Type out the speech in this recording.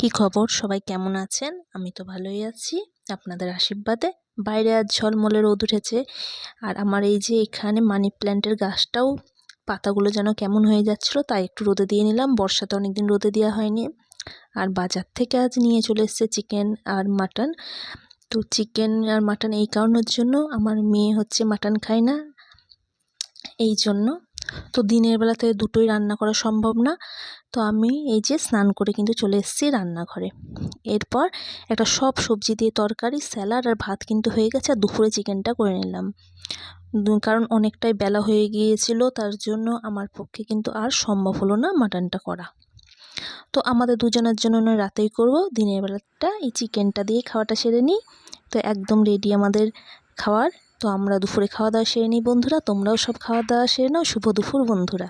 কি খবর? সবাই কেমন আছেন? আমি তো ভালোই আছি। আপনাদের আশীর্বাদে। বাইরে আজ ঝলমলে রোদ উঠেছে। আর আমার এই যে এখানে মানি প্ল্যান্টের গাছটাও পাতাগুলো যেন কেমন হয়ে যাচ্ছিল, তাই একটু রোদে দিয়ে নিলাম। বর্ষাতে অনেকদিন রোদে দেওয়া হয়নি। আর বাজার থেকে আজ নিয়ে চলে এসছে চিকেন আর মাটন। তো চিকেন আর মাটন এই কারণের জন্য আমার মেয়ে হচ্ছে মাটন খায় না। এই জন্য তো দিনের বেলাতে দুটোই রান্না করা সম্ভব না। তো আমি এই যে স্নান করে কিন্তু চলে এসেছি রান্নাঘরে। এরপর একটা সব সবজি দিয়ে তরকারি, স্যালাড আর ভাত কিন্তু হয়ে গেছে আর দুপুরে চিকেনটা করে নিলাম। কারণ অনেকটাই বেলা হয়ে গিয়েছিল, তার জন্য আমার পক্ষে কিন্তু আর সম্ভব হলো না মাটনটা করা। তো আমাদের দুজনের জন্য নয়, রাতেই করব। দিনের বেলাটা এই চিকেনটা দিয়ে খাওয়াটা সেরে নিই। তো একদম রেডি আমাদের খাওয়ার তো আমরা দুপুরে খাওয়া দাওয়া সেরে নিই বন্ধুরা। তোমরাও সব খাওয়া দাওয়া সেরে নাও। শুভ দুপুর বন্ধুরা।